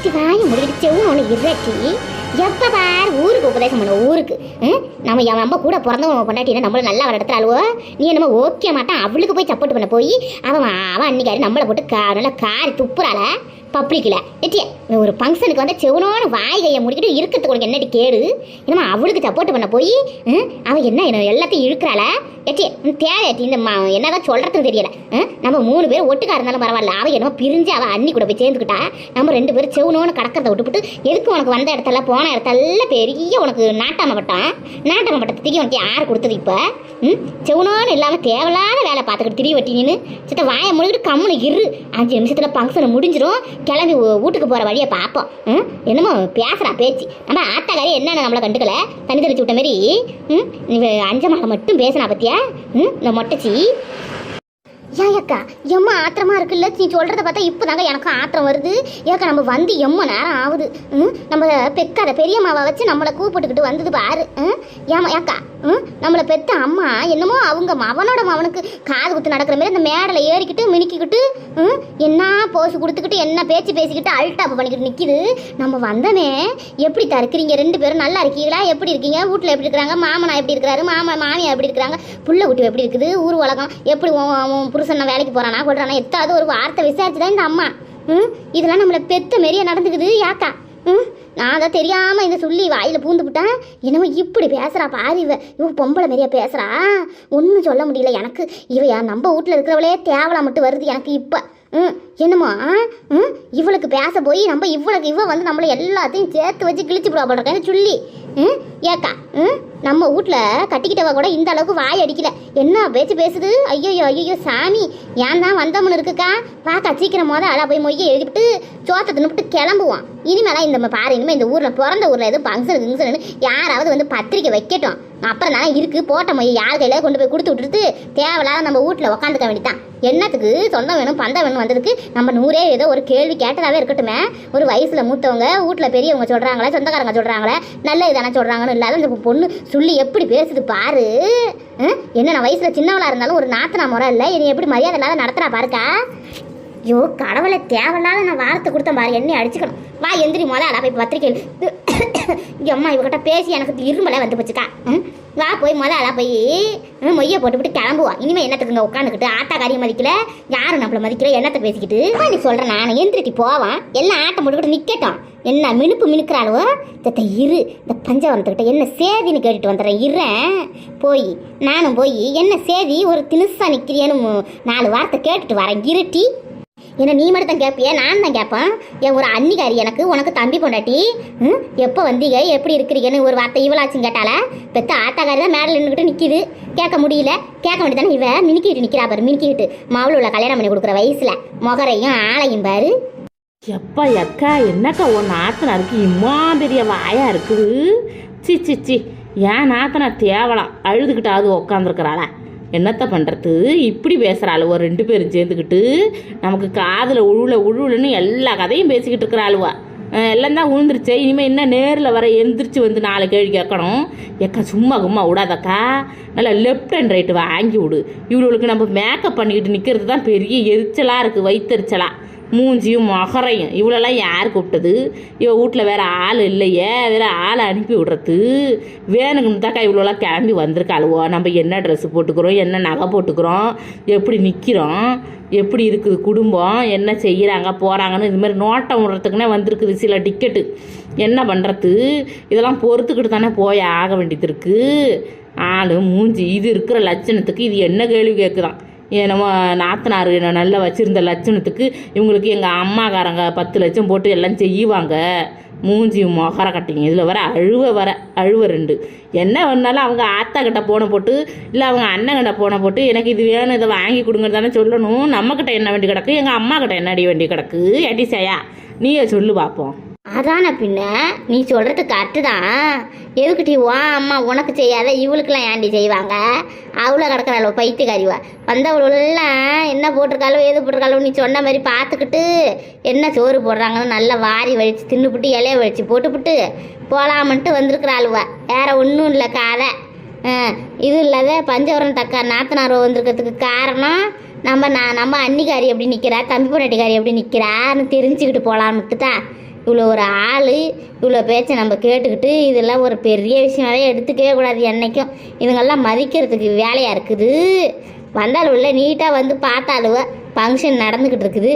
இது வாய முடிக்கிட்டு ஒன்று இறக்கி எப்போ பார் ஊருக்கு உபதேசம் பண்ண ஊருக்கு. நம்ம என் நம்ம கூட பிறந்தவன் பொண்டாட்டினா நம்மள நல்லா வர இடத்துல அழுவோ? நீ என்னமோ ஓகே மாட்டான் அவளுக்கு போய் சப்போர்ட் பண்ண போய் அவன் அவன் அன்னிக்காரி நம்மளை போட்டு கா நல்லா காரி துப்புறாள? பப்ளிக்கில் எட்டிய ஒரு ஃபங்க்ஷனுக்கு வந்து செவனோட வாய்கையை முடிக்கிட்டு இருக்கிறதுக்கு உனக்கு என்னடி கேடு? என்னமா அவளுக்கு சப்போர்ட் பண்ண போய் ம், அவன் என்ன எல்லாத்தையும் இழுக்கிறாள? எட்டி தேவை எட்டி இந்த மா என்னதான் சொல்கிறதுன்னு தெரியல. நம்ம மூணு பேர் ஒட்டுக்கா இருந்தாலும் பரவாயில்ல. அவன் என்னமோ பிரிஞ்சு அவன் அண்ணி கூட போய் சேர்ந்துக்கிட்டா. நம்ம ரெண்டு பேரும் செவனோன்னு கடக்கிறத விட்டுவிட்டு எதுக்கு உனக்கு வந்த இடத்துல போன இடத்துல பெரிய உனக்கு நாட்டாம பட்டம்? நாட்டாம பட்டத்துக்கு உனக்கு யார் கொடுத்தது இப்போ? ம்? செவனோன்னு இல்லாமல் தேவையில்லாத வேலை பார்த்துக்கிட்டு திரி வட்டி நின்று சித்த வாயை முடிக்கிட்டு கம்முனு இரு. அஞ்சு நிமிஷத்தில் ஃபங்க்ஷன் முடிஞ்சிடும் கிளம்பி வீட்டுக்கு போகிற வழியை பார்ப்போம். ம்? என்னமோ பேசுகிறா பேச்சு. நம்ம ஆத்தாக்காரி என்னென்ன நம்மளை கண்டுக்கல? தண்ணி தெளிச்சு விட்ட மாதிரி ம்? மட்டும் பேசுனா பத்தியா? ம்? இந்த மொட்டச்சி ஏன் எம்மா ஆத்திரமா இருக்குல்ல? நீ சொல்கிறத பார்த்தா இப்போ தாங்க எனக்கும் ஆத்திரம் வருது. ஏக்கா நம்ம வந்து எம்ம நேரம் ஆகுது ம் நம்ம பெக்காத பெரியம்மாவை வச்சு நம்மளை கூப்பிட்டுக்கிட்டு வந்தது பாரு. ம் ஏமா ஏக்கா ம் நம்மளை பெத்த அம்மா என்னமோ அவங்க மவனோட மவனுக்கு காது குத்து நடக்கிற மாதிரி அந்த மேடலை ஏறிக்கிட்டு மினுக்கிக்கிட்டு ம் என்ன போஸ் கொடுத்துக்கிட்டு என்ன பேச்சு பேசிக்கிட்டு அல்டாப் பண்ணிக்கிட்டு நிற்கிது நம்ம வந்தனே எப்படி தருக்கிறீங்க? ரெண்டு பேரும் நல்லா இருக்கீங்களா? எப்படி இருக்கீங்க? வீட்டில் எப்படி இருக்கிறாங்க? மாமனா எப்படி இருக்கிறாரு? மாமா மாமியா எப்படி இருக்கிறாங்க? புள்ள குட்டி எப்படி இருக்குது? ஊர் உலகம் எப்படி புருஷன் வேலைக்கு போகிறானா கொள்றானா எத்தாவது ஒரு வார்த்தை விசாரிச்சு தான் இந்த அம்மா? ம்? இதெல்லாம் நம்மளை பெத்த மாரியே நடந்துக்குது யாக்கா ம்? நான் தான் தெரியாமல் இந்த சொல்லி வாயில் பூந்து விட்டேன் என்னவோ இப்படி பேசுகிறா பாரு இவ. இவ பொம்பளை மாரியா பேசுகிறா ஒன்றும் சொல்ல முடியல எனக்கு. இவையா நம்ம வீட்டில் இருக்கிறவளே தேவலாம் மட்டும் வருது எனக்கு இப்போ. ம் என்னம்மா? ம் இவளுக்கு பேச போய் நம்ம இவளுக்கு இவ வந்து நம்மளை எல்லாத்தையும் சேர்த்து வச்சு கிழிச்சு விடுவா போட்டிருக்கேன் சொல்லி. ம் ஏக்கா ம் நம்ம வீட்டில் கட்டிக்கிட்டவ கூட இந்த அளவுக்கு வாய் அடிக்கல. என்ன பேச்சு பேசுது? ஐயோ ஐயோ சாமி ஏன் தான் வந்தோம்னு இருக்குக்கா? பார்க்கா சீக்கிரம் மொதல் அழா போய் மொய்ய எழுதிவிட்டு சோத்தை தின்னுபிட்டு கிளம்புவான். இனிமேலாம் இந்த பாரு இனிமேல் இந்த ஊரில் பிறந்த ஊரில் எதுவும் ஃபங்க்ஷன் கிங்ஷன் யாராவது வந்து பத்திரிக்கை வைக்கட்டும். அப்புறம் தானே இருக்கு போட்ட மொய் யார் கையில கொண்டு போய் கொடுத்து விட்டுட்டு தேவையில்லாத நம்ம வீட்டில் உட்காந்துக்க வேண்டியதான் என்னத்துக்கு சொந்தம் வேணும் பந்தம் வேணும் வந்ததுக்கு நம்ம நூறே ஏதோ ஒரு கேள்வி கேட்டதாகவே இருக்கட்டுமே. ஒரு வயசுல மூத்தவங்க வீட்டில் பெரியவங்க சொல்றாங்களே சொந்தக்காரங்க சொல்றாங்களே நல்ல இதானே சொல்றாங்கன்னு இல்லாத இந்த பொண்ணு சொல்லி எப்படி பேசுது பாரு. என்னென்ன என்ன நான் வயசுல சின்னவளா இருந்தாலும் ஒரு நாத்தனா முறை இல்லை என்னை எப்படி மரியாதை இல்லாத நடத்துறா பாருக்கா. ஐயோ கடவுளை தேவையில்லாத நான் வார்த்தை கொடுத்தேன் பாரு என்னை அடிச்சுக்கணும். வா எந்திரி மொதல் அடா போய் பத்திரிக்கை இங்கே அம்மா இவகிட்ட பேசி எனக்கு இருமலே வந்து போச்சுக்கா. ம்? வா போய் மொதல் அடா போய் மொய்யை போட்டுவிட்டு கிளம்புவா. இனிமேல் என்னத்துக்குங்க உட்காந்துக்கிட்டு ஆட்டா காரியம் மதிக்கல யாரும் நம்மளை மதிக்கல என்னத்தை பேசிக்கிட்டு? நீ சொல்கிறேன் நான் எந்திரிட்டி போவான். எல்லாம் ஆட்டம் போட்டுக்கிட்டு நிற்கட்டான் என்ன மினுப்பு மினுக்கிறாளோ தத்த இரு இந்த பஞ்சவரத்துக்கிட்ட என்ன சேதின்னு கேட்டுட்டு வந்துடுறேன் இருறேன் போய் நானும் போய் என்ன சேதி ஒரு தினுசா நிற்கிறியன்னு நாலு வார்த்தை கேட்டுட்டு வரேன் இருட்டி. என்ன நீ மட்டும் தான் கேட்பிய நான் தான் கேட்பேன் என் ஒரு அன்னிகாரி எனக்கு உனக்கு தம்பி பொண்டாட்டி? ம்? எப்போ வந்தீங்க? எப்படி இருக்கிறீங்கன்னு ஒரு வார்த்தை இவளாச்சும் கேட்டால பெத்த ஆட்டாக்காரி தான் மேடல் நின்றுக்கிட்டு நிற்கிது கேட்க முடியல. கேட்க வேண்டியதானே இவ? மினுக்கிட்டு நிற்கிறா பாரு மினுக்கிட்டு. மாவுள உள்ள கல்யாணம் பண்ணி கொடுக்குற வயசுல. முகரையும் ஆளையும் பாரு. எப்பா அக்கா என்னக்கா உன் நாத்தனாருக்கு இம்மா பெரிய வாயா இருக்குது? சி சி சி. ஏன் நாத்தனா தேவலாம்? அழுதுகிட்டாவது அது என்னத்த பண்ணுறது இப்படி பேசுகிற ஒரு ரெண்டு பேரும் சேர்ந்துக்கிட்டு நமக்கு காதில் உழுல உழுவுலன்னு எல்லா கதையும் பேசிக்கிட்டு இருக்கிறாளுவா எல்லாம் தான் உழுந்துருச்சே. இனிமேல் என்ன நேரில் வர எழுந்திரிச்சு வந்து நாலு கேள்வி கேட்கணும்? எக்கா சும்மா கும்மா விடாதக்கா. நல்லா லெஃப்ட் அண்ட் ரைட்டு வாங்கி விடு. இவளுக்கு நம்ம மேக்கப் பண்ணிக்கிட்டு நிற்கிறது தான் பெரிய எரிச்சலாக இருக்குது வயிற்றுச்சலாக மூஞ்சியும் மொகரையும். இவ்வளோலாம் யார் கூப்பிட்டது? இவள் வீட்டில் வேற ஆள் இல்லையே வேற ஆளை அனுப்பி விடுறது. வேணுங்கன்னு தாக்கா இவ்வளோலாம் கிளம்பி வந்திருக்காளுவோ. நம்ம என்ன ட்ரெஸ்ஸு போட்டுக்கிறோம் என்ன நகை போட்டுக்கிறோம் எப்படி நிற்கிறோம் எப்படி இருக்குது குடும்பம் என்ன செய்கிறாங்க போகிறாங்கன்னு இதுமாதிரி நோட்டம் விடுறதுக்குன்னே வந்திருக்குது சில டிக்கெட்டு என்ன பண்ணுறது இதெல்லாம் பொறுத்துக்கிட்டு தானே போய் ஆக வேண்டியது இருக்குது ஆள் மூஞ்சி இது இருக்கிற லட்சணத்துக்கு இது என்ன கேள்வி கேட்குதான் என்னமோ நாத்தனார் என்ன நல்லா வச்சுருந்த லட்சணத்துக்கு இவங்களுக்கு எங்கள் அம்மாக்காரங்க பத்து லட்சம் போட்டு எல்லாம் செய்வாங்க. மூஞ்சி மொகர கட்டிங்க. இதில் வர அழுவ வர அழுவ ரெண்டு. என்ன வேணாலும் அவங்க ஆத்தா கிட்ட போன போட்டு இல்லை அவங்க அண்ணன் கிட்ட போன போட்டு எனக்கு இது வேணும் இதை வாங்கி கொடுங்க தானே சொல்லணும். நம்மக்கிட்ட என்ன வேண்டி கிடக்கு? எங்கள் அம்மா கிட்ட என்ன அடி வேண்டி கிடக்கு? எட்டிசையா நீயே சொல்லு பார்ப்போம் அதான பின்ன? நீ சொல்றது கரெக்டு தான் எதுக்கிட்டி வா அம்மா உனக்கு செய்யாத இவளுக்கெல்லாம் ஏண்டி செய்வாங்க? அவ்வளோ கிடக்கிறாளோ பைத்தியக்காரிவா. வந்தவளெல்லாம் என்ன போட்டிருக்காளோ எது போட்டிருக்காளோ நீ சொன்ன மாதிரி பார்த்துக்கிட்டு என்ன சோறு போடுறாங்கன்னு நல்லா வாரி வலிச்சு தின்னுபிட்டு இலைய வலிச்சு போட்டுவிட்டு போகலாமன்ட்டு வந்திருக்கிறாளுவ. வேற ஒன்றும் இல்லை காதை. ஆ, இது இல்லாத பஞ்சவரம் தக்கா நாத்தனார் வந்திருக்கிறதுக்கு காரணம் நம்ம நான் நம்ம அன்னிக்காரி எப்படி நிற்கிறா தம்பி பொண்டாட்டிக்காரி எப்படி நிற்கிறான்னு தெரிஞ்சுக்கிட்டு போகலான்ட்டு தான். இவ்வளோ ஒரு ஆள் இவ்வளோ பேச்சை நம்ம கேட்டுக்கிட்டு இதெல்லாம் ஒரு பெரிய விஷயமாவே எடுத்துக்கவே கூடாது என்றைக்கும் இவங்கெல்லாம் மதிக்கிறதுக்கு வேலையாக இருக்குது. வந்தாலும் உள்ள நீட்டாக வந்து பார்த்தாலுவ ஃபங்க்ஷன் நடந்துக்கிட்டு இருக்குது.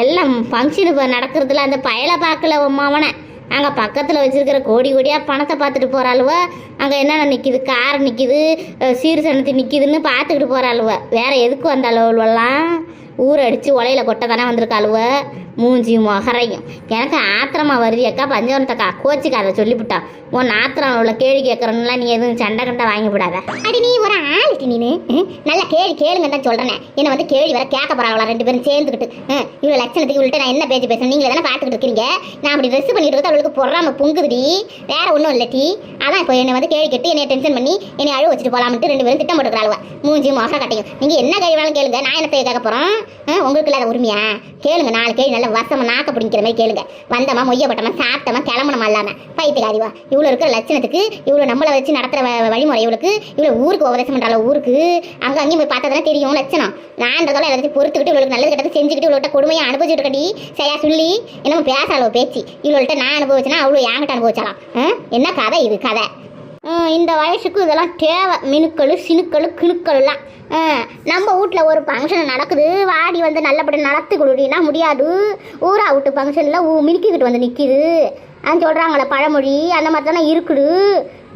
எல்லாம் ஃபங்க்ஷன் இப்போ நடக்கிறதுல அந்த பயலை பார்க்கல உமாவனை அங்கே பக்கத்தில் வச்சுருக்கிற கோடி கோடியாக பணத்தை பார்த்துட்டு போகிறாளுவ அங்கே என்னென்ன நிற்கிது கார் நிற்கிது சீர் சனத்தி நிற்கிதுன்னு பார்த்துக்கிட்டு போகிறாளுவ வேறு எதுக்கு வந்தாளுவெல்லாம் ஊரடிச்சு அடித்து உலையில கொட்ட தானே வந்திருக்காளுவ? மூஞ்சி மொகரையும். எனக்கு ஆத்திரமா வருது. அக்கா பஞ்சவரத்தக்கா கோச்சிக்காத சொல்லிவிட்டா. உன் ஆத்திரம் உள்ள கேள்வி கேட்கறனுலாம் நீ எதுவும் சண்டை கண்டை வாங்கி விடாத. அடி நீ ஒரு ஆளுக்கு நீனு. ம், நல்ல கேள்வி கேளுங்க தான் சொல்றேன். என்னை வந்து கேள்வி வர கேட்க போறாங்களா ரெண்டு பேரும் சேர்ந்துக்கிட்டு ம், லட்சணத்துக்கு இவள்கிட்ட நான் என்ன பேச்சு பேசணும் நீங்களே தானே பார்த்துக்கிட்டு இருக்கீங்க? நான் அப்படி ட்ரெஸ் பண்ணிட்டு இருக்கா அவளுக்கு பொறாம பொங்குதுடி. வேற ஒன்றும் இல்லை டீ. அதான் இப்போ என்னை வந்து கேள்வி கேட்டு என்னை டென்ஷன் பண்ணி என்னை அழுவ வச்சுட்டு போலாம்ட்டு ரெண்டு பேரும் திட்டம் போட்டுக்கிறாளுவ. மூஞ்சி மொகர கட்டையும். நீங்கள் என்ன கேள்வி வேணாலும் கேளுங்க. நான் என்ன கேட்க போகிறோம் உங்களுக்கு இல்லாத உரிமையா? கேளுங்க நாலு கேள்வி நல்ல வசமா நாக்க பிடிக்கிற மாதிரி கேளுங்க. வந்தமா மொய்யப்பட்டமா சாப்பிட்டமா கிளம்பணுமா இல்லாம. பைத்தியக்காரிவா இவ்வளோ இருக்கிற லட்சணத்துக்கு இவ்வளோ நம்மளை வச்சு நடத்துற வழிமுறை இவளுக்கு இவ்வளோ ஊருக்கு உபதேசம் பண்றாள் ஊருக்கு அங்க அங்கேயும் போய் பார்த்தா தெரியும் லட்சணம். நான்றதோட எல்லாத்தையும் பொறுத்துக்கிட்டு இவளுக்கு நல்லது கெட்டது செஞ்சுக்கிட்டு இவள்கிட்ட கொடுமையாக அனுபவிச்சுட்டு இருக்கடி. சரியா சொல்லி என்னமோ பேசாளோ பேச்சு. இவள்கிட்ட நான் அனுபவிச்சேன்னா அவ்வளோ என்கிட்ட அனுபவிச்சாலாம் என்ன கதை இது கதை? இந்த வயசுக்கு இதெல்லாம் தேவை. மினுக்கள் சினுக்கள் கிணுக்கள்லாம். நம்ம வீட்டில் ஒரு ஃபங்க்ஷன் நடக்குது. வாடி வந்து நல்லபடியாக நடத்து கொடுனா முடியாது. ஊரா வீட்டு ஃபங்க்ஷனில் ஊ மினுக்கிக்கிட்டு வந்து நிற்கிது அது சொல்கிறாங்களே பழமொழி அந்த மாதிரி தானே இருக்குது.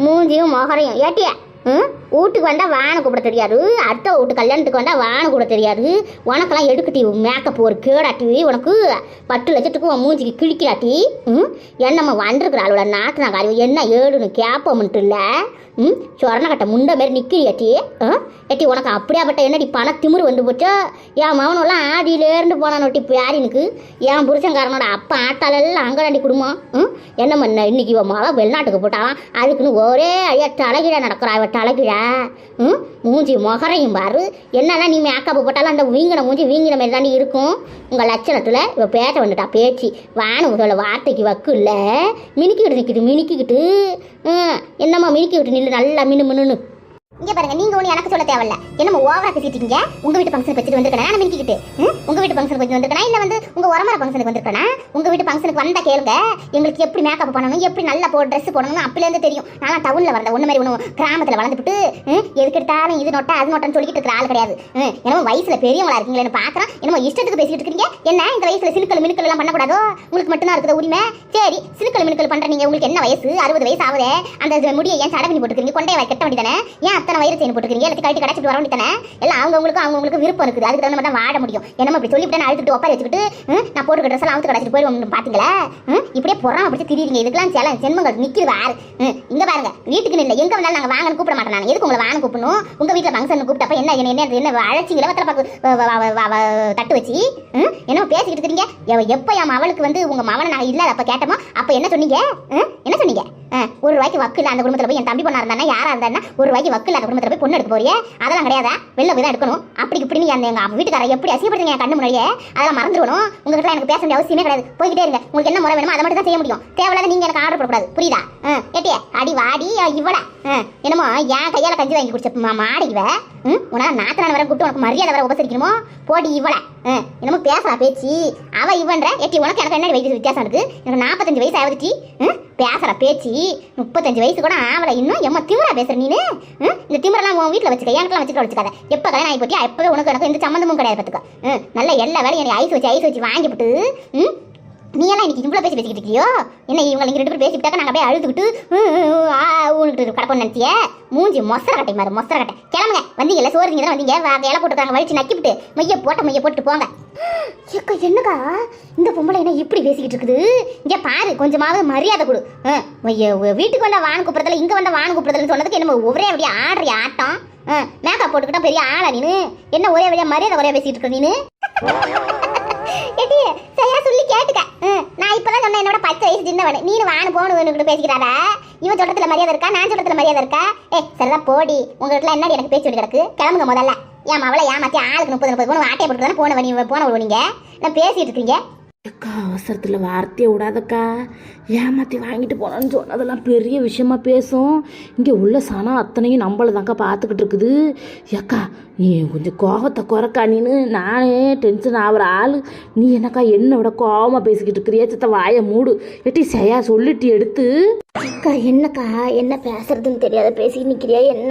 மூஞ்சியும் மொகரையும். ஏட்டியா? ம்? வீட்டுக்கு வந்தால் வானை கூப்பிட தெரியாது. அடுத்த வீட்டு கல்யாணத்துக்கு வந்தால் வானை கூட தெரியாது. உனக்கெல்லாம் எடுக்கட்டி மேக்கப் ஒரு கேடாட்டி உனக்கு பத்து லட்சத்துக்கு உன் மூஞ்சிக்கு கிழிக்கிறாட்டி ம்? என்னம்மா வந்திருக்கிற அவளோட நாட்டு நான் காரியம்? என்ன ஏடுன்னு கேட்போம்ன்ட்டு இல்லை? ம்? சொரணக்கட்டை முண்ட மாரி நிற்கிறியாட்டி ஆ? ஏட்டி உனக்கு அப்படியாப்பட்ட என்னடி பண திமிரு வந்து போச்சோ? என் மவனெல்லாம் ஆடியிலேருந்து போனானோட்டி இப்போ என் புருஷன்காரனோட அப்பா ஆட்டாலெல்லாம் அங்கடாண்டி குடும்பம். ம்? என்னம்மா பண்ண இன்னைக்கு இவன் மக வெளிநாட்டுக்கு போட்டாலாம் அதுக்குன்னு ஒரே ஐயா தலைகீழ நடக்கிறா இவ தலைகீழ? ம்? மூஞ்சி முகரையும் பாரு. என்னெல்லாம் நீ மேக்கப் போட்டாலும் அந்த வீங்கின மூஞ்சி வீங்கின மாதிரி தாண்டி இருக்கும். உங்கள் லட்சணத்தில் இவன் பேச வந்துட்டா பேச்சு. வானு சொல்ல வார்த்தைக்கு வக்கு இல்லை. மினுக்கிக்கிட்டு நிற்கிது மினுக்கிக்கிட்டு. ம், என்னம்மா மினுக்கிக்கிட்டு நில்லு? நல்லா மினு மினுன்னு இங்க பாருங்க நீங்க ஒண்ணு எனக்கு சொல்ல தேவையில்ல. என்னமோ ஓவரா பேசிட்டு இருக்கீங்க. உங்க வீட்டு ஃபங்க்ஷன் வச்சுட்டு வந்திருக்கேன்? நான் மினிக்கிட்டு உங்க வீட்டு ஃபங்க்ஷனுக்கு வச்சு வந்திருக்கேன்? இல்ல வந்து உங்க உரமர ஃபங்க்ஷனுக்கு வந்திருக்கேன்? உங்க வீட்டு ஃபங்க்ஷனுக்கு வந்தா கேளுங்க. எங்களுக்கு எப்படி மேக்கப் பண்ணணும் எப்படி நல்லா போ ட்ரெஸ் போடணும் அப்பல இருந்து தெரியும். நான் டவுன்ல வரல ஒண்ணு மாதிரி ஒண்ணு கிராமத்துல வளர்ந்துட்டு எதுக்கு எடுத்தாலும் இது நோட்டா அது நோட்டான்னு சொல்லிட்டு இருக்கிற ஆள் கிடையாது. என்னமோ வயசுல பெரியவங்களா இருக்கீங்களே பாக்குறேன் என்னமோ இஷ்டத்துக்கு பேசிட்டு இருக்கீங்க என்ன? இந்த வயசுல சிலுக்கல் மினுக்கல் எல்லாம் பண்ணக்கூடாதோ? உங்களுக்கு மட்டும்தான் இருக்குது உரிமை? சரி சிலுக்கல் மினுக்கல் பண்ற நீங்க உங்களுக்கு என்ன வயசு? அறுபது வயசு ஆகுதே. அந்த முடியை ஏன் சடை பண்ணி போட்டுக்கிறீங்க? கொண்டைய கட்ட வேண்டியதானே ஏன் அத்தனை வயிறு செயின் போட்டுக்கிறீங்க? எல்லாத்தையும் கழட்டி கடைச்சிட்டு வர வேண்டியதானே எல்லாம் அவங்கவுங்களுக்கு அவங்கவுங்களுக்கு விருப்பம் இருக்குது. அதுக்கு தகுந்த மாதிரி தான் வாட முடியும். என்னமோ அப்படி சொல்லிவிட்டு நான் அழுத்துட்டு ஒப்பாரி வச்சுக்கிட்டு நான் போட்டுக்கிற ட்ரெஸ் எல்லாம் அவுத்து கடைச்சிட்டு போயிடுவோம் பாத்தீங்களா? இப்படியே பொறாம பிடிச்சி திரியுங்க இதுக்கெல்லாம் சில ஜென்மங்கள் நிக்குது வாரு ம், இங்க பாருங்க. வீட்டுக்கு இல்லை. எங்க வந்தாலும் நாங்கள் வாங்கன்னு கூப்பிட மாட்டேன் நான் எதுக்கு உங்களை வாங்க கூப்பிடணும்? உங்க வீட்டில் ஃபங்க்ஷன் கூப்பிட்டப்ப என்ன என்ன என்ன என்ன அழைச்சிங்களா வத்தல பார்க்க தட்டு வச்சு ம், என்னமோ பேசிக்கிட்டு இருக்கீங்க? எவ- என் மவளுக்கு வந்து உங்க மவனை நான் இல்லாத அப்ப கேட்டோமோ அப்ப என்ன சொன்னீங்க? என்ன சொன்னீங்க? ஒரு ரூபாய்க்கு வக்கு இல்ல அந்த குடும்பத்தில் போய் என் தம்பி பொண்ணா இருந்தா யாரா இருந்தா ஒரு ரூபாய்க்கு வக்கு அந்த குடும்பத்தில் போய் பொண்ணு எடுக்க போறியே? அதெல்லாம் கிடையாதா? வெளில போய் தான் எடுக்கணும். அப்படி இப்படி நீ அந்த எங்க வீட்டுக்காரர் எப்படி அசியப்படுத்துங்க என் கண்ணு முன்னாடியே? அதெல்லாம் மறந்துடணும். உங்ககிட்ட எனக்கு பேச வேண்டிய அவசியமே கிடையாது. போய்கிட்டே இருங்க. உங்களுக்கு என்ன முறை வேணுமோ அதை மட்டும் தான் செய்ய முடியும். தேவையில்லாத நீங்க எனக்கு ஆர்டர் போடக்கூடாது. புரியுதா? ஆ, அடி வாடி இவள. என்னமோ என் கையால கஞ்சி வாங்கி குடிச்ச மாடி மாடு இவ உன்னால நாத்தனான வர கூப்பிட்டு உனக்கு மரியாதை வர உபசரிக்கணுமோ? போடி இவள. என்னமோ பேசலாம் பேச்சு. அவ இவன்ற. எட்டி உனக்கு எனக்கு என்ன வயசு வித்தியாசம் இருக்கு? எனக்கு நாற்பத்தஞ்சு வயசு ஆகுதுச்சி பேசுகிற பேச்சு முப்பத்தஞ்சு வயசு கூட ஆவலை இன்னும். எம்மா திமிரா பேசுகிற நீனு? ம்? இந்த திமிரெல்லாம் உன் வீட்டில் வச்சுக்க எனக்குலாம் வச்சுக்க வச்சுக்காத. எப்போ கல்யாணம் ஆகி போட்டியா எப்போவே உனக்கு எனக்கு எந்த சம்மந்தமும் கிடையாது பார்த்துக்க. ம், நல்ல எல்லா வேலையும் என்னை ஐஸ் வச்சு ஐஸ் வச்சு வாங்கிவிட்டு ம்? நீ எல்லாம் இன்னைக்கு இவ்வளோ பேசி பேசிக்கிட்டு இருக்கியோ? என்ன இவங்க நீங்கள் ரெண்டு பேரும் பேசிக்கிட்டாக்க நாங்கள் அப்படியே அழுதுகிட்டு ம், ஆ கிடப்போம் நினச்சிய? மூஞ்சி மொசர கட்டை மாதிரி மொசர கட்டை. கிளம்புங்க. வந்தீங்கல்ல சோறு தான் வந்தீங்க. இலை போட்டுருக்காங்க வலிச்சு நக்கிவிட்டு மைய போட்ட மைய போட்டு போங்க. ஏக்கா என்னக்கா? இந்த பொம்பளை என்ன இப்படி பேசிக்கிட்டு இருக்குது? இங்கே பாரு கொஞ்சமாவது மரியாதை கொடு. மைய, வீட்டுக்கு வந்த வான் கூப்பிட்றதுல இங்கே வந்த வான் கூப்பிடுறதுன்னு சொன்னதுக்கு என்ன ஒரே அப்படியே ஆடுற ஆட்டம். மேக்கப் போட்டுக்கிட்டா பெரிய ஆளா நீனு? என்ன ஒரே வழியா மரியாதை ஒரே பேசிக்கிட்டு இருக்க நீனு? ஏடி சரியா சொல்லி கேட்டுக்க. நான் இப்பதான் சொன்னேன் என்னோட பத்து வயசு சின்னவனு. நீ வானு போகணும் பேசிக்கிறாரா இவன் சொல்றதுல மரியாதை இருக்கா? நான் சொல்றதுல மரியாதை இருக்கா? ஏ சரிதான் போடி. உங்ககிட்ட என்ன எனக்கு பேச்சு விட்டு கிடக்கு? கிளம்புங்க முதல்ல. ஏன் அவளை ஏமாத்தி ஆளுக்கு முப்பது முப்பது போன ஆட்டையை போட்டு தானே போன நீ போன விடுவீங்க நான் பேசிட்டு இருக்கீங்க. அக்கா அவசரத்தில் வார்த்தையை விடாதக்கா. ஏமாற்றி வாங்கிட்டு போனான்னு சொன்னதெல்லாம் பெரிய விஷயமா பேசும். இங்கே உள்ள சனம் அத்தனையும் நம்மளை தான்க்கா பார்த்துக்கிட்டு இருக்குது. ஏக்கா நீ கொஞ்சம் கோபத்தை குறைக்கா நீனு. நானே டென்ஷன் ஆகிற ஆள். நீ என்னக்கா என்னை விட கோபமாக பேசிக்கிட்டு இருக்கிறியா சித்த வாயை மூடு. எட்டி செய்யா சொல்லிட்டு எடுத்து. அக்கா என்னக்கா? என்ன பேசுறதுன்னு தெரியாத பேசி நிற்கிறியா என்ன?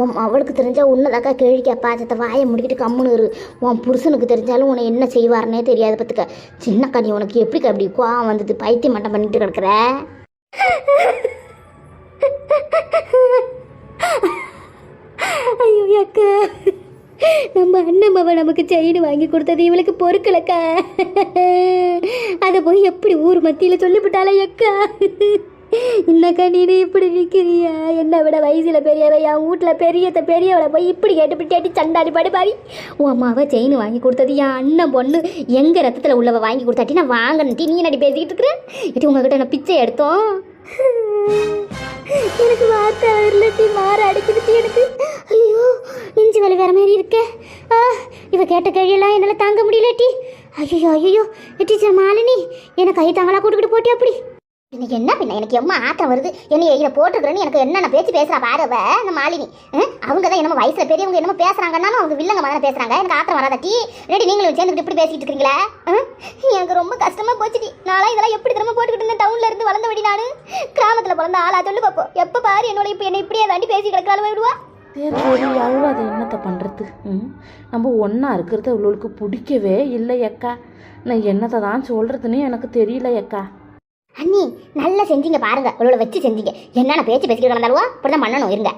உன் அவளுக்கு தெரிஞ்சால் உன்னதாக்கா கேள்வி கேப்பா சத்த வாயை முடிக்கிட்டு கம்முன்னு இரு. உன் புருஷனுக்கு தெரிஞ்சாலும் உன்னை என்ன செய்வார்னே தெரியாது பார்த்துக்க சின்னக்கா நீ உனக்கு எப்படிக்கா அப்படி கோவம் வந்தது? பைத்தியம் மட்டம் பண்ணிட்டு கிடக்குற? ஐயோ அக்கா. நம்ம அண்ணன் மாவ நமக்கு செயின் வாங்கி கொடுத்தது இவளுக்கு பொறுக்கலக்கா. அதை போய் எப்படி ஊர் மத்தியில் சொல்லிவிட்டாளே அக்கா? என்னக்கா நீ இப்படி நிற்கிறியா என்ன விட வயசில் பெரியவ என் வீட்டில் பெரியத்த பெரியவளை போய் இப்படி கேட்டு கேட்டு சண்டாடி பாடி உன் அம்மாவை செயின் வாங்கி கொடுத்தது என் அண்ணன் பொண்ணு எங்கள் ரத்தத்தில் உள்ளவ வாங்கி கொடுத்தாட்டி நான் வாங்கணுட்டி நீ நடி பேசிக்கிட்டு இருக்கிறேன் இட்டி உங்ககிட்ட நான் பிச்சை எடுத்தோம். எனக்கு வார்த்தை வரலட்டி மாற அடிக்குதுட்டி எனக்கு. ஐயோ நெஞ்சு வலி வேற மாதிரி இருக்க. ஆ இவ கேட்ட கேள்வியெல்லாம் என்னால் தாங்க முடியலட்டி ஐயோ ஐயோ டீச்சர் மாலினி என்னை கை தாங்களா கூட்டுக்கிட்டு போட்டி அப்படி? எனக்கு என்ன பின்ன எனக்கு எம்மா ஆத்திரம் வருது. என்னை இதில் போட்டுக்கிறேன்னு எனக்கு என்னென்ன பேச்சு பேசுகிறா பாருவ இந்த மாலினி. அவங்க தான் என்னமோ வயசில் பெரியவங்க என்னமோ பேசுகிறாங்கன்னாலும் அவங்க வில்லங்க மாதிரி பேசுகிறாங்க எனக்கு ஆத்திரம் வராதாட்டி ரெடி நீங்களும் சேர்ந்துக்கிட்டு இப்படி பேசிக்கிட்டு இருக்கீங்களா எனக்கு ரொம்ப கஷ்டமாக போச்சுடி நாளாக இதெல்லாம் எப்படி திரும்ப போட்டுக்கிட்டு இருந்தேன்? டவுன்ல இருந்து வளர்ந்த வடி நான். கிராமத்தில் பிறந்த ஆளா சொல்லு பார்ப்போம் எப்போ பாரு என்னோட இப்போ என்னை இப்படியே தாண்டி பேசி கிடக்கிறாலும் விடுவா சரி சரி என்னத்தை பண்ணுறது ம்? நம்ம ஒன்றா இருக்கிறது அவ்வளோக்கு பிடிக்கவே இல்லை அக்கா நான் என்னத்தை தான் சொல்கிறதுன்னு எனக்கு தெரியல அக்கா அண்ணி நல்லா செஞ்சீங்க பாருங்க. உங்களோட வச்சு செஞ்சீங்க. என்னென்ன பேச்சு பேசிக்கிட்டு இருந்தாலும் அப்படிதான் பண்ணணும் இருங்க.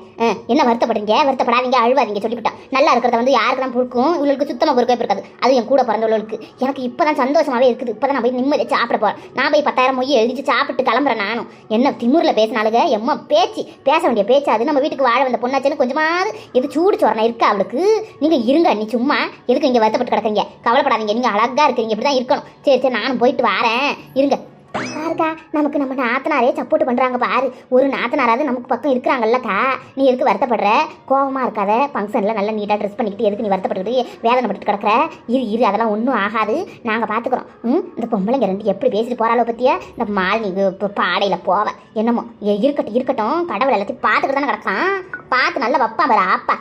என்ன வருத்தப்படுறீங்க? வருத்தப்படாதீங்க அழுவாதீங்க சொல்லிவிட்டேன் நல்லா இருக்கிறத வந்து யாருக்கு தான் பிடிக்கும் இவளுக்கு சுத்தமாக பொறுக்கவே இருக்காது அது என் கூட பிறந்தவளுக்கு. எனக்கு இப்போ தான் சந்தோஷமாகவே இருக்குது. இப்போ தான் நான் போய் நிம்மதியாக சாப்பிட போகிறேன் நான் போய் பத்தாயிரம் மொய் எழுதிச்சு சாப்பிட்டு கிளம்புறேன் நானும். என்ன திமுறில் பேசினாலுங்க எம்மா பேச்சு. பேச வேண்டிய பேச்சு? அது நம்ம வீட்டுக்கு வாழ வந்த பொண்ணாச்சுன்னு கொஞ்சமாவது இது சூடு சோறனா இருக்கா அவளுக்கு? நீங்கள் இருங்க நீ சும்மா. எதுக்கு இங்கே வருத்தப்பட்டு கிடக்குங்க கவலைப்படாதீங்க. நீங்கள் அழகாக இருக்கிறீங்க. இப்படி தான் இருக்கணும். சரி சரி நானும் போயிட்டு வரேன். இருங்க. பாருக்கா நமக்கு நம்ம நாத்தனாரே சப்போர்ட் பண்ணுறாங்க பாரு. ஒரு நாத்தனாராவது நமக்கு பக்கம் இருக்கிறாங்கல்லக்கா. நீ எதுக்கு வருத்தப்படுற? கோவமாக இருக்காத. ஃபங்க்ஷனில் நல்லா நீட்டாக ட்ரெஸ் பண்ணிக்கிட்டு எதுக்கு நீ வருத்தப்பட்டுக்கிட்டு வேதனைப்பட்டு கிடக்குற? இரு இரு அதெல்லாம் ஒன்றும் ஆகாது. நாங்கள் பார்த்துக்குறோம் ம்? இந்த பொம்பளைங்க ரெண்டு எப்படி பேசிட்டு போகிறாலோ பற்றியா இந்த மாலினி இப்போ பாடையில் போவேன் என்னமோ? ஏ, இருக்கட்டும் இருக்கட்டும். கடவுள் எல்லாத்தையும் பார்த்துக்கிட்டு தானே கிடக்கான் பார்த்து நல்லா வைப்பான் பாரு ஆப்பா.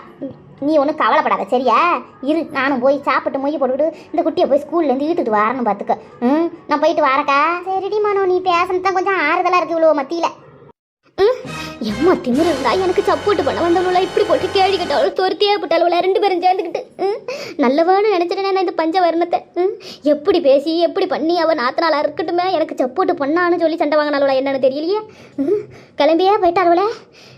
நீ ஒன்றும் கவலைப்படாத சரியா? இரு நானும் போய் சாப்பிட்டு மொய் போட்டுக்கிட்டு இந்த குட்டியை போய் ஸ்கூல்லேருந்து இழுத்துட்டு வரணும் பார்த்துக்க ம் நான் போயிட்டு வரக்கா சரிடி மனோ நீ பேசுனது தான் கொஞ்சம் ஆறுதலாக இருக்கு இவ்வளோ மத்தியில். ம்? எம்மா திமிரு இருந்தா எனக்கு சப்போர்ட் பண்ண வந்தவள இப்படி போட்டு கேள்வி கேட்டாலும் துரத்தியே போட்டாலும் ரெண்டு பேரும் சேர்ந்துக்கிட்டு ம், நல்லவான்னு நினச்சிட்டேன் நான் இந்த பஞ்சவர்ணத்தை ம், எப்படி பேசி எப்படி பண்ணி அவன் நாத்தனால இருக்கட்டுமே எனக்கு சப்போர்ட் பண்ணான்னு சொல்லி சண்டை வாங்கினாலும் என்னன்னு தெரியலையே? ம், கிளம்பியே போயிட்டாளுவல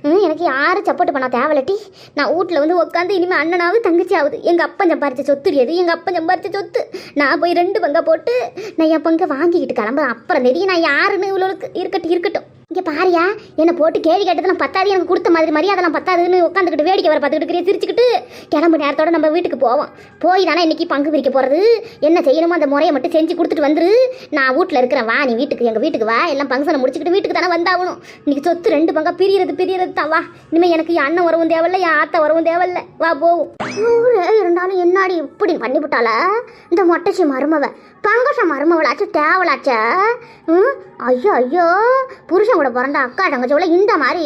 ம், எனக்கு யாரும் சப்போர்ட் பண்ணா தேவலட்டி நான் வீட்டில் வந்து உட்காந்து இனிமேல் அண்ணனாவது தங்கச்சி ஆகுது எங்கள் அப்பன் சம்பாரிச்ச சொத்து எது? எங்கள் அப்பன் சம்பாரிச்ச சொத்து. நான் போய் ரெண்டு பங்கை போட்டு நான் என் பங்கை வாங்கிக்கிட்டு கிளம்புறேன். அப்புறம் தெரியும் நான் யாருன்னு இவ்வளோ இருக்கட்டும் இருக்கட்டும். இங்கே பாரியா என்னை போட்டு கேள்வி கேட்டதெல்லாம் பத்தாது எனக்கு கொடுத்த மாதிரி மரியாதைலாம் பத்தாதுன்னு உட்காந்துக்கிட்டு வேடிக்கை வர பார்த்துக்கிட்டு சிரிச்சுக்கிட்டு கிளம்பு நேரத்தோட நம்ம வீட்டுக்கு போவோம். போய் தானே இன்னைக்கு பங்கு பிரிக்க போகிறது என்ன செய்யணுமோ அந்த முறையை மட்டும் செஞ்சு கொடுத்துட்டு வந்துரு. நான் வீட்டில் இருக்கிறேன் வா நீ வீட்டுக்கு எங்கள் வீட்டுக்கு வா. எல்லாம் ஃபங்க்ஷனை முடிச்சுக்கிட்டு வீட்டுக்கு தானே வந்தாகணும். இன்றைக்கி சொத்து ரெண்டு பங்கா பிரியறது பிரியறது தான். வா இனிமேல் எனக்கு என் அண்ணன் வரவும் தேவையில்ல என் ஆத்தா வரவும் தேவையில்ல. வா போவோம். இருந்தாலும் என்னாடி இப்படி பண்ணிவிட்டால இந்த மொட்டச்சி மருமவ பங்கச மருமவளாச்சும் தேவலாச்சா ம்? ஐயோ ஐயோ புருஷன் கூட பிறந்த அக்கா தங்கச்சோல இந்த மாதிரி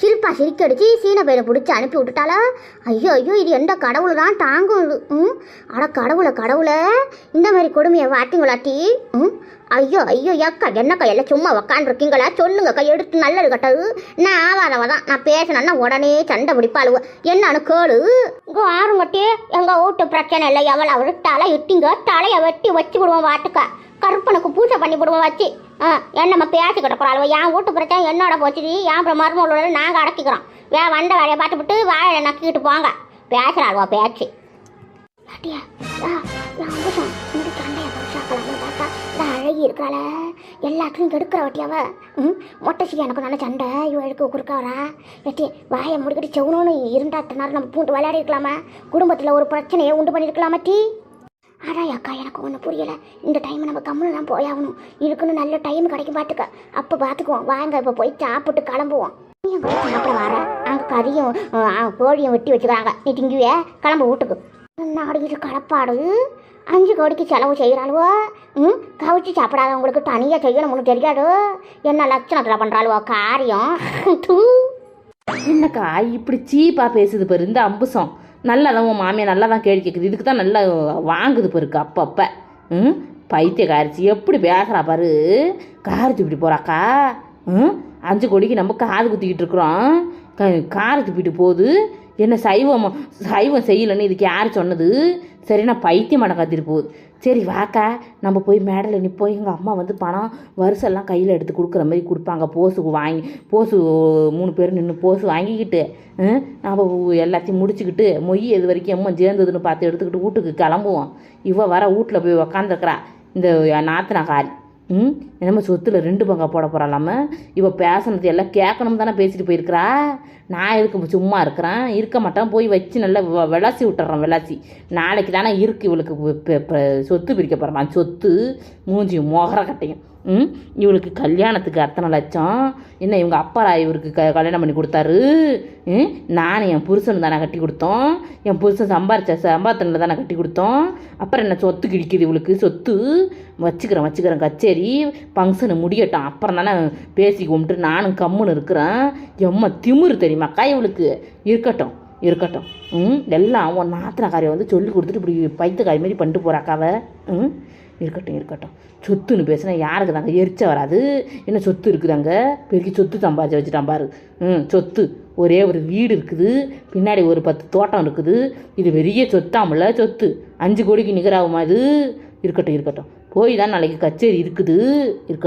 சிரிப்பாக சிரிக்கடிச்சு சீன பையில பிடிச்சி அனுப்பி விட்டுட்டாளா? ஐயோ ஐயோ இது எந்த கடவுள் தான் தாங்கும் ம்? அட கடவுளை கடவுளை இந்த மாதிரி கொடுமையை வாட்டிங்களாட்டி ம்? ஐயோ ஐயோ அக்கா என்னக்கா எல்லாம் சும்மா உக்காந்துருக்கீங்களா? சொல்லுங்கக்கா எடுத்து நல்லது கட்டது. நான் ஆவாதவ தான். நான் பேசினேன்னா உடனே சண்டை பிடிப்பாளுவ. என்னன்னு கேளு. இங்கே ஆறுங்கட்டி எங்கள் வீட்டு பிரச்சனை இல்லை. எவ்வளோ அவரு தலை இட்டிங்க தலையை வெட்டி வச்சு விடுவோம் வாட்டுக்கா கருப்பனுக்கு பூஜை பண்ணி விடுவோம் வச்சு. ஆ பேசி கிட்ட போகிறாளுவ என் வீட்டு பிரச்சனை என்னோட போச்சுடி என் அப்புறம் மருமகளோட நாங்கள் அடக்கிக்கிறோம். வே வந்த வேலையை பார்த்துவிட்டு வாழை நக்கிட்டு போங்க. பேசுகிறாள்வா பேச்சு. பாட்டியா அழகி இருக்கிறாள. எல்லாத்தையும் கெடுக்கிற வட்டியாவ. ம் மொட்டைச்சிக்கு எனக்கு நல்ல சண்டை. இவ எடுக்க குறுக்க வரா எட்டி வாயை முடிக்கிட்டு செவணும்னு இருந்தாத்தினாலும் நம்ம பூண்டு விளையாடி இருக்கலாமா குடும்பத்தில் ஒரு பிரச்சனையை உண்டு பண்ணியிருக்கலாமா டீ. அடா அக்கா எனக்கு ஒன்றும் புரியலை. இந்த டைம் நம்ம கம்முன்னு தான் போயாகணும் இருக்குன்னு நல்ல டைம் கிடைக்கும் பார்த்துக்க அப்போ பார்த்துக்குவோம் வாங்க இப்போ போய் சாப்பிட்டு கிளம்புவோம். சாப்பிட வர? அங்கே கறியும் கோழியும் வெட்டி வச்சுக்கிறாங்க. நீ திங்குவே கிளம்பு வீட்டுக்கு. நாடு இது கடப்பாடு அஞ்சு கோடிக்கு செலவு செய்கிறாளுவோ? ம்? கவிச்சு சாப்பிடாதவங்களுக்கு தனியாக செய்யணும்னு தெரியாது? என்ன லட்சணத்தில் பண்ணுறாளுவோ காரியம். தூ. என்னக்கா இப்படி சீப்பாக பேசுது பாரு இந்த அம்புசம். நல்லா தான் உன் மாமியார் நல்லா தான் கேள்வி கேட்குது இதுக்கு தான் நல்லா வாங்குது பாருக்கு அப்பப்போ. ம்? பைத்தியக்காரிச்சி. எப்படி பேசுகிறா பாரு. கார் தூக்கிட்டு போகிறாக்கா ம்? அஞ்சு கோடிக்கு நம்ம காது குத்திக்கிட்டு இருக்கிறோம். காரை துப்பிட்டு போகுது. என்ன சைவம் சைவம் செய்யலைன்னு இதுக்கு யார் சொன்னது? சரி நான் பைத்தியம் மடம் கத்திட்டு போகுது. சரி வாக்கா நம்ம போய் மேடையில் நிற்போம் எங்கள் அம்மா வந்து பணம் வருஷம்லாம் கையில் எடுத்து கொடுக்குற மாதிரி கொடுப்பாங்க. போஸுக்கு வாங்கி போசு மூணு பேர் நின்று போசு வாங்கிக்கிட்டு நம்ம எல்லாத்தையும் முடிச்சுக்கிட்டு மொய் எது வரைக்கும் அம்மா சேர்ந்ததுன்னு பார்த்து எடுத்துக்கிட்டு வீட்டுக்கு கிளம்புவோம். இவ வர வீட்டில் போய் உக்காந்துருக்குறா. இந்த நாத்தனாக்காரி ம்? என்னமோ சொத்துல ரெண்டு பங்கா போட போகிறாளாம இவள் பேசுனது எல்லாம் கேட்கணும் தானே பேசிட்டு போயிருக்கிறா? நான் எதுக்கு சும்மா இருக்கிறேன்? இருக்க மாட்டேன். போய் வச்சு நல்லா வ- விளாசி விட்டுறேன் விளாசி. நாளைக்கு தானே இருக்கு இவளுக்கு சொத்து பிரிக்க போகிறான் சொத்து மூஞ்சியும் மொகர கட்டையும் இவளுக்கு கல்யாணத்துக்கு அத்தனை லட்சம். என்ன இவங்க அப்பா இவருக்கு க கல்யாணம் பண்ணி கொடுத்தாரு? ம்? நான் என் புருஷனு தானே கட்டி கொடுத்தோம். என் புருஷன் சம்பாரிச்ச சம்பாத்தனில் தானே கட்டி கொடுத்தோம். அப்புறம் என்ன சொத்து கிடிக்குது இவளுக்கு? சொத்து? வச்சுக்கிறேன் வச்சுக்கிறேன் கச்சேரி. ஃபங்க்ஷனு முடியட்டும். அப்புறம் தானே பேசி கும்பிட்டு நானும் கம்முன்னு இருக்கிறேன். எம்ம திமுரு தெரியுமாக்கா இவளுக்கு? இருக்கட்டும் இருக்கட்டும். ம்? எல்லாம் உன் நாத்தனாக்காரியை வந்து சொல்லி கொடுத்துட்டு இப்படி பைத்தியக்காரி மாதிரி பண்ணிட்டு போகிறாக்காவை ம்? இருக்கட்டும் இருக்கட்டும். சொத்துன்னு பேசுனா யாருக்கு தாங்க? எரிச்ச வராது. என்ன சொத்து இருக்குதாங்க? பெருக்கி சொத்து சம்பாதிச்சு வச்சுட்டான் பாரு. ம் சொத்து. ஒரே ஒரு வீடு இருக்குது. பின்னாடி ஒரு பத்து தோட்டம் இருக்குது. இது பெரிய சொத்தாமல சொத்து. அஞ்சு கோடிக்கு நிகராகுமா இது? இருக்கட்டும் இருக்கட்டும். போய் தான் நாளைக்கு கச்சேரி இருக்குது. இருக்க